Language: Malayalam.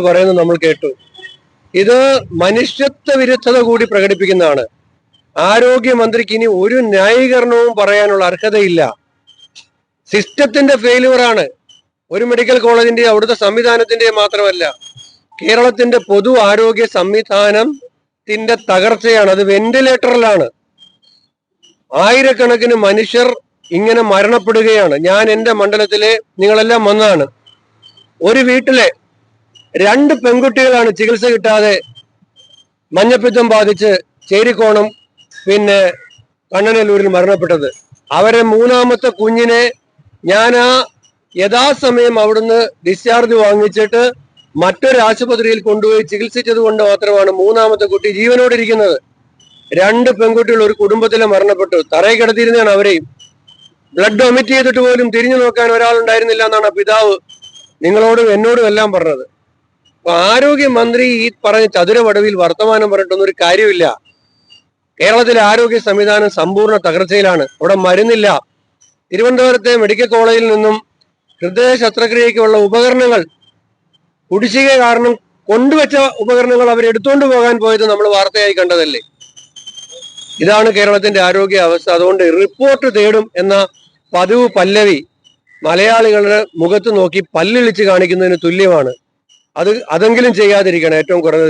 പറയുന്നത് നമ്മൾ കേട്ടു. ഇത് മനുഷ്യത്വ വിരുദ്ധത കൂടി പ്രകടിപ്പിക്കുന്നതാണ്. ആരോഗ്യമന്ത്രിക്ക് ഇനി ഒരു ന്യായീകരണവും പറയാനുള്ള അർഹതയില്ല. സിസ്റ്റത്തിന്റെ ഫെയിലുവറാണ് ഒരു മെഡിക്കൽ കോളേജിന്റെ അവിടുത്തെ സംവിധാനത്തിന്റെ മാത്രമല്ല കേരളത്തിന്റെ പൊതു ആരോഗ്യ സംവിധാനത്തിന്റെ തകർച്ചയാണ്. അത് വെന്റിലേറ്ററിലാണ് ആയിരക്കണക്കിന് മനുഷ്യർ ഇങ്ങനെ മരണപ്പെടുകയാണ്. ഞാൻ എന്റെ മണ്ഡലത്തിലെ നിങ്ങളെല്ലാം വന്നതാണ്. ഒരു വീട്ടിലെ രണ്ട് പെൺകുട്ടികളാണ് ചികിത്സ കിട്ടാതെ മഞ്ഞപ്പിത്തം ബാധിച്ച് ചേരിക്കോണം പിന്നെ കണ്ണനല്ലൂരിൽ മരണപ്പെട്ടത്. അവരെ മൂന്നാമത്തെ കുഞ്ഞിനെ ഞാൻ ആ യഥാസമയം അവിടുന്ന് ഡിസ്ചാർജ് വാങ്ങിച്ചിട്ട് മറ്റൊരു ആശുപത്രിയിൽ കൊണ്ടുപോയി ചികിത്സിച്ചത് കൊണ്ട് മാത്രമാണ് മൂന്നാമത്തെ കുട്ടി ജീവനോടെ ഇരിക്കുന്നത്. രണ്ട് പെൺകുട്ടികൾ ഒരു കുടുംബത്തിലെ മരണപ്പെട്ടു. തറയിൽ കിടത്തിയിരുന്നതാണ് അവരെയും. ബ്ലഡ് ഒമിറ്റ് ചെയ്തിട്ട് പോലും തിരിഞ്ഞു നോക്കാൻ ഒരാളുണ്ടായിരുന്നില്ല എന്നാണ് പിതാവ് നിങ്ങളോടും എന്നോടും എല്ലാം പറഞ്ഞത്. ആരോഗ്യമന്ത്രി ഈ പറഞ്ഞ ചതുരവടവിൽ വർത്തമാനം പറഞ്ഞിട്ടൊന്നും ഒരു കാര്യമില്ല. കേരളത്തിലെ ആരോഗ്യ സംവിധാനം സമ്പൂർണ തകർച്ചയിലാണ്. അവിടെ മരുന്നില്ല. തിരുവനന്തപുരത്തെ മെഡിക്കൽ കോളേജിൽ നിന്നും ഹൃദയ ശസ്ത്രക്രിയക്കുള്ള ഉപകരണങ്ങൾ കുടിശ്ശിക കാരണം കൊണ്ടുവച്ച ഉപകരണങ്ങൾ അവർ എടുത്തുകൊണ്ട് പോകാൻ പോയത് നമ്മൾ വാർത്തയായി കണ്ടതല്ലേ? ഇതാണ് കേരളത്തിന്റെ ആരോഗ്യ അവസ്ഥ. അതുകൊണ്ട് റിപ്പോർട്ട് തേടും എന്ന പതിവ് പല്ലവി മലയാളികളുടെ മുഖത്ത് നോക്കി പല്ലിളിച്ച് കാണിക്കുന്നതിന് തുല്യമാണ്. അത് അതെങ്കിലും ചെയ്യാതിരിക്കണം ഏറ്റവും കുറഞ്ഞത്